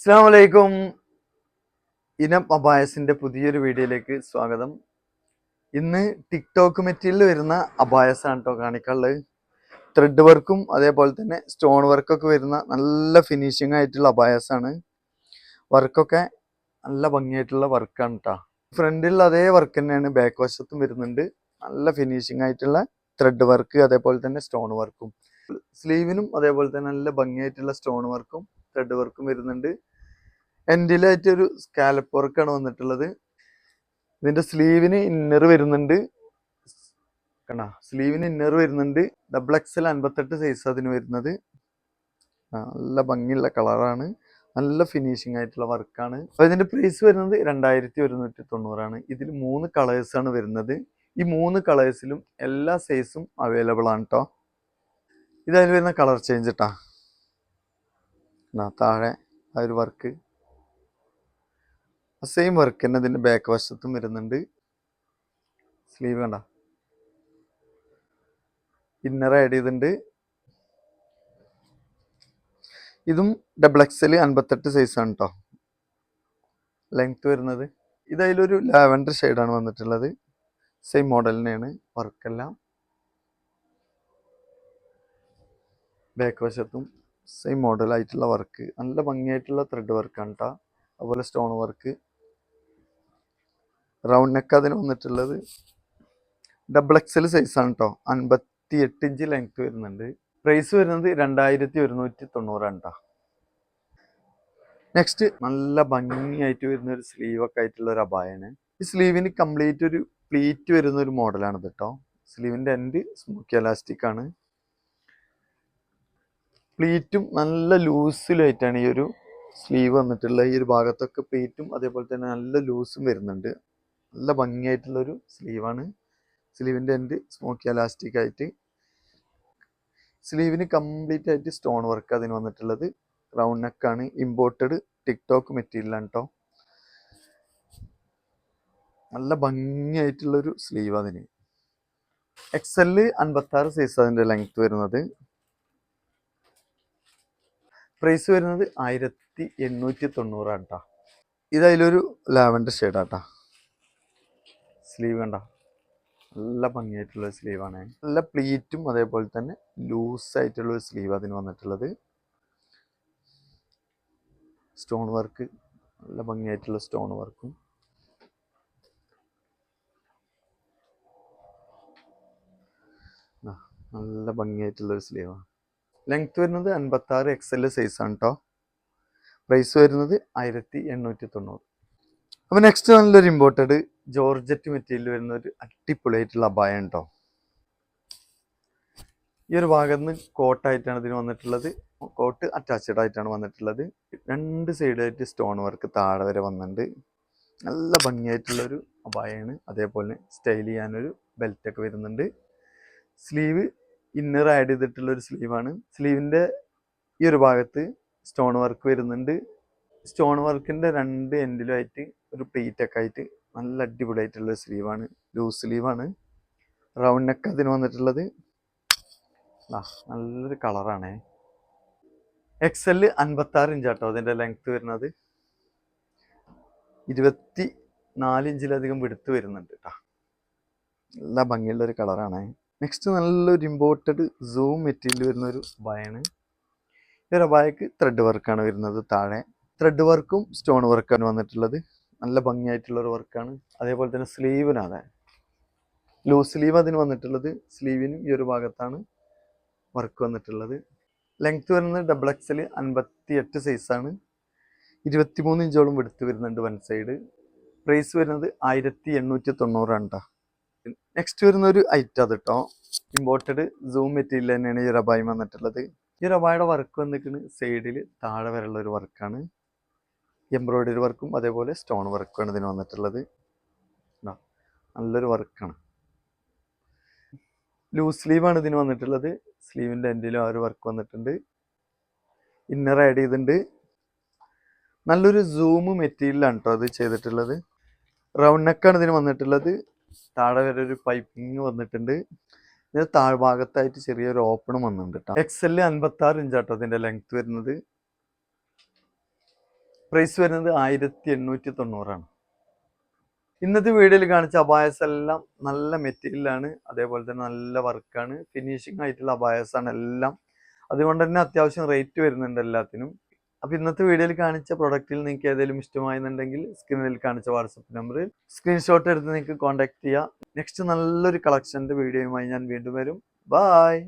അസ്സാം വലൈക്കും ഇനം അബായസിന്റെ പുതിയൊരു വീഡിയോയിലേക്ക് സ്വാഗതം. ഇന്ന് ടിക്ടോക്ക് മെറ്റീരിയൽ വരുന്ന അബായസാണ് കേട്ടോ കാണിക്കാനുള്ളത്. ത്രെഡ് വർക്കും അതേപോലെ തന്നെ സ്റ്റോൺ വർക്കൊക്കെ വരുന്ന നല്ല ഫിനിഷിംഗ് ആയിട്ടുള്ള അബായസാണ്. വർക്കൊക്കെ നല്ല ഭംഗിയായിട്ടുള്ള വർക്കാണ് കേട്ടോ ഫ്രണ്ടിലുള്ള അതേ വർക്ക് തന്നെയാണ് ബാക്ക് വശത്തും വരുന്നുണ്ട്. നല്ല ഫിനിഷിംഗ് ആയിട്ടുള്ള ത്രെഡ് വർക്ക് അതേപോലെ തന്നെ സ്റ്റോൺ വർക്കും സ്ലീവിനും അതേപോലെ തന്നെ നല്ല ഭംഗിയായിട്ടുള്ള സ്റ്റോൺ വർക്കും ത്രെഡ് വർക്കും വരുന്നുണ്ട്. എൻഡിലായിട്ട് ഒരു സ്കാലപ്പ് വർക്കാണ് വന്നിട്ടുള്ളത്. ഇതിന്റെ സ്ലീവിന് ഇന്നർ വരുന്നുണ്ട്. കണ്ട സ്ലീവിന് ഇന്നർ വരുന്നുണ്ട്. ഡബിൾ എക്സൽ അൻപത്തെട്ട് സൈസ് അതിന് വരുന്നത്. നല്ല ഭംഗിയുള്ള കളറാണ് നല്ല ഫിനിഷിംഗ് ആയിട്ടുള്ള വർക്കാണ് അപ്പൊ ഇതിന്റെ പ്രൈസ് വരുന്നത് രണ്ടായിരത്തി ഒരുന്നൂറ്റി തൊണ്ണൂറാണ് ഇതിൽ മൂന്ന് കളേഴ്സ് ആണ് വരുന്നത്. ഈ മൂന്ന് കളേഴ്സിലും എല്ലാ സൈസും അവൈലബിൾ ആണ് കേട്ടോ ഇതായാലും വരുന്ന കളർ ചേഞ്ച് കേട്ടാ താഴെ ആ ഒരു വർക്ക് സെയിം വർക്ക് തന്നെ ഇതിന്റെ ബാക്ക് വശത്തും വരുന്നുണ്ട്. സ്ലീവ് കണ്ട? ഇന്നർ ആഡ് ചെയ്തിട്ടുണ്ട്. ഇതും ഡബിൾ എക്സൽ അൻപത്തെട്ട് സൈസ് ആണ് കേട്ടോ ലെങ്ത് വരുന്നത്. ഇത് അതിലൊരു ലാവൻഡർ ഷെയ്ഡാണ് വന്നിട്ടുള്ളത്. സെയിം മോഡൽ തന്നെയാണ് വർക്കെല്ലാം ബാക്ക് വശത്തും സെയിം മോഡൽ ആയിട്ടുള്ള വർക്ക് നല്ല ഭംഗിയായിട്ടുള്ള ത്രെഡ് വർക്കാണ് കേട്ടോ അതുപോലെ സ്റ്റോൺ വർക്ക് റൗണ്ട് നെക്ക് അതിന് വന്നിട്ടുള്ളത്. ഡബിൾ എക്സൽ സൈസാണ് കേട്ടോ അൻപത്തി എട്ട് ഇഞ്ച് ലെങ്ത് വരുന്നുണ്ട്. പ്രൈസ് വരുന്നത് രണ്ടായിരത്തി ഒരുന്നൂറ്റി തൊണ്ണൂറാണ് കേട്ടോ നെക്സ്റ്റ് നല്ല ഭംഗിയായിട്ട് വരുന്ന ഒരു സ്ലീവ് ഒക്കെ ആയിട്ടുള്ള ഒരു അബായാണ് ഈ സ്ലീവിന് കംപ്ലീറ്റ് ഒരു പ്ലീറ്റ് വരുന്ന ഒരു മോഡലാണ് ഇത് കേട്ടോ സ്ലീവിന്റെ എൻഡ് സ്മൂക്കി എലാസ്റ്റിക് ആണ്. പ്ലീറ്റും നല്ല ലൂസിലായിട്ടാണ് ഈ ഒരു സ്ലീവ് വന്നിട്ടുള്ളത്. ഈ ഒരു ഭാഗത്തൊക്കെ പ്ലീറ്റും അതേപോലെ തന്നെ നല്ല ലൂസും വരുന്നുണ്ട്. നല്ല ഭംഗിയായിട്ടുള്ള ഒരു സ്ലീവാണ്. സ്ലീവിന്റെ എൻഡ് സ്മോക്കി അലാസ്റ്റിക് ആയിട്ട്. സ്ലീവിന് കംപ്ലീറ്റ് ആയിട്ട് സ്റ്റോൺ വർക്ക് അതിന് വന്നിട്ടുള്ളത്. റൗണ്ട് നെക്കാണ് ഇമ്പോർട്ടഡ് ടിക്ടോക്ക് മെറ്റീരിയലാണ് കേട്ടോ നല്ല ഭംഗിയായിട്ടുള്ളൊരു സ്ലീവ് അതിന്. എക്സൽ അൻപത്താറ് സൈസ് അതിന്റെ ലെങ്ത് വരുന്നത്. പ്രൈസ് വരുന്നത് ആയിരത്തി എണ്ണൂറ്റി തൊണ്ണൂറാണ് കേട്ടോ ഇത് ലാവൻഡർ ഷെയ്ഡാട്ടാ സ്ലീവ് കണ്ട? നല്ല ഭംഗിയായിട്ടുള്ള സ്ലീവാണ് നല്ല പ്ലീറ്റും അതേപോലെ തന്നെ ലൂസ് ആയിട്ടുള്ള ഒരു സ്ലീവ് അതിന് വന്നിട്ടുള്ളത്. സ്റ്റോൺ വർക്ക് നല്ല ഭംഗിയായിട്ടുള്ള സ്റ്റോൺ വർക്കും നല്ല ഭംഗിയായിട്ടുള്ളൊരു സ്ലീവാണ് ലെങ്ത് വരുന്നത് അൻപത്തി ആറ് എക്സ് എൽ സൈസ് ആണ് കേട്ടോ പ്രൈസ് വരുന്നത് ആയിരത്തി എണ്ണൂറ്റി തൊണ്ണൂറ്. അപ്പോൾ നെക്സ്റ്റ് നല്ലൊരു ഇമ്പോർട്ടഡ് ജോർജറ്റ് മെറ്റീരിയൽ വരുന്ന ഒരു അടിപൊളിയായിട്ടുള്ള അബായം കേട്ടോ ഈ ഒരു ഭാഗത്ത് നിന്ന് കോട്ടായിട്ടാണ് ഇതിന് വന്നിട്ടുള്ളത്. കോട്ട് അറ്റാച്ച്ഡ് ആയിട്ടാണ് വന്നിട്ടുള്ളത്. രണ്ട് സൈഡായിട്ട് സ്റ്റോൺ വർക്ക് താഴെ വരെ വന്നിട്ടുണ്ട്. നല്ല ഭംഗിയായിട്ടുള്ള ഒരു അബായാണ് അതേപോലെ സ്റ്റൈൽ ചെയ്യാനൊരു ബെൽറ്റൊക്കെ വരുന്നുണ്ട്. സ്ലീവ് ഇന്നർ ആഡ് ചെയ്തിട്ടുള്ള ഒരു സ്ലീവാണ് സ്ലീവിന്റെ ഈ ഒരു ഭാഗത്ത് സ്റ്റോൺ വർക്ക് വരുന്നുണ്ട്. സ്റ്റോൺ വർക്കിന്റെ രണ്ട് എൻഡിലുമായിട്ട് ഒരു പ്ലീറ്റൊക്കെ ആയിട്ട് നല്ല അടിപൊളിയായിട്ടുള്ള സ്ലീവാണ് ലൂസ് സ്ലീവാണ് റൗണ്ട് നെക്ക് അതിന് വന്നിട്ടുള്ളത്. നല്ലൊരു കളറാണേ എക്സ് അൻപത്തി ആറ് ഇഞ്ച് ആട്ടോ അതിന്റെ ലെങ്ത് വരുന്നത്. ഇരുപത്തി നാല് ഇഞ്ചിലധികം വെടുത്ത് വരുന്നുണ്ട് കേട്ടോ നല്ല ഭംഗിയുള്ളൊരു കളറാണ് നെക്സ്റ്റ് നല്ലൊരു ഇമ്പോർട്ടഡ് സൂം മെറ്റീരിയൽ വരുന്ന ഒരു അബായാണ് ഈ ഒരു അബായക്ക് ത്രെഡ് വർക്കാണ് വരുന്നത് താഴെ. ത്രെഡ് വർക്കും സ്റ്റോൺ വർക്കാണ് വന്നിട്ടുള്ളത്. നല്ല ഭംഗിയായിട്ടുള്ള ഒരു വർക്കാണ്. അതേപോലെ തന്നെ സ്ലീവിനാണ്. ലൂസ് സ്ലീവ് അതിന് വന്നിട്ടുള്ളത് സ്ലീവിനും ഈ ഒരു ഭാഗത്താണ് വർക്ക് വന്നിട്ടുള്ളത്. ലെങ്ത് വരുന്നത് ഡബിൾ എക്സൽ അൻപത്തി എട്ട് സൈസാണ് ഇരുപത്തിമൂന്ന് ഇഞ്ചോളം എടുത്ത് വരുന്നുണ്ട് വൺ സൈഡ് പ്രൈസ് വരുന്നത് ആയിരത്തി എണ്ണൂറ്റി തൊണ്ണൂറാണ് കേട്ടോ നെക്സ്റ്റ് വരുന്ന ഒരു ഐറ്റം അത് കേട്ടോ ഇമ്പോർട്ടഡ് സൂം മെറ്റീരിയൽ തന്നെയാണ് ഈ റബായി വന്നിട്ടുള്ളത്. ഈ റബായുടെ വർക്ക് വന്നിരിക്കുന്നത് സൈഡിൽ താഴെ വരെയുള്ള ഒരു വർക്കാണ് എംബ്രോയിഡറി വർക്കും അതേപോലെ സ്റ്റോൺ വർക്കുമാണ് ഇതിന് വന്നിട്ടുള്ളത്. നല്ലൊരു വർക്കാണ്. ലൂസ് സ്ലീവാണ് ഇതിന് വന്നിട്ടുള്ളത്. സ്ലീവിന്റെ എൻഡിലും ആ ഒരു വർക്ക് വന്നിട്ടുണ്ട്. ഇന്നർ ആഡ് ചെയ്തിട്ടുണ്ട്. നല്ലൊരു സൂം മെറ്റീരിയലാണ് കേട്ടോ അത് ചെയ്തിട്ടുള്ളത്. റൗണ്ട് നെക്കാണ് ഇതിന് വന്നിട്ടുള്ളത്. താഴെ വരെ ഒരു പൈപ്പിംഗ് വന്നിട്ടുണ്ട്. ഇതിന് താഴ്ഭാഗത്തായിട്ട് ചെറിയൊരു ഓപ്പണും വന്നിട്ടുണ്ട് കേട്ടോ എക്സ് എൽ അൻപത്തി ആറ് ഇഞ്ച് കേട്ടോ ലെങ്ത് വരുന്നത്. പ്രൈസ് വരുന്നത് ആയിരത്തി എണ്ണൂറ്റി തൊണ്ണൂറാണ് ഇന്നത്തെ വീഡിയോയിൽ കാണിച്ച അബായസ് എല്ലാം നല്ല മെറ്റീരിയലാണ് അതേപോലെ തന്നെ നല്ല വർക്കാണ് ഫിനിഷിംഗ് ആയിട്ടുള്ള അബായസ് ആണ് എല്ലാം. അതുകൊണ്ട് തന്നെ അത്യാവശ്യം റേറ്റ് വരുന്നുണ്ട് എല്ലാത്തിനും. അപ്പോൾ ഇന്നത്തെ വീഡിയോയിൽ കാണിച്ച പ്രൊഡക്റ്റിൽ നിങ്ങൾക്ക് ഏതെങ്കിലും ഇഷ്ടമായെന്നുണ്ടെങ്കിൽ സ്ക്രീനിൽ കാണിച്ച വാട്സപ്പ് നമ്പറിൽ സ്ക്രീൻഷോട്ട് എടുത്ത് നിങ്ങൾക്ക് കോൺടാക്ട് ചെയ്യാം. നെക്സ്റ്റ് നല്ലൊരു കളക്ഷന്റെ വീഡിയോയുമായി ഞാൻ വീണ്ടും വരും. ബായ്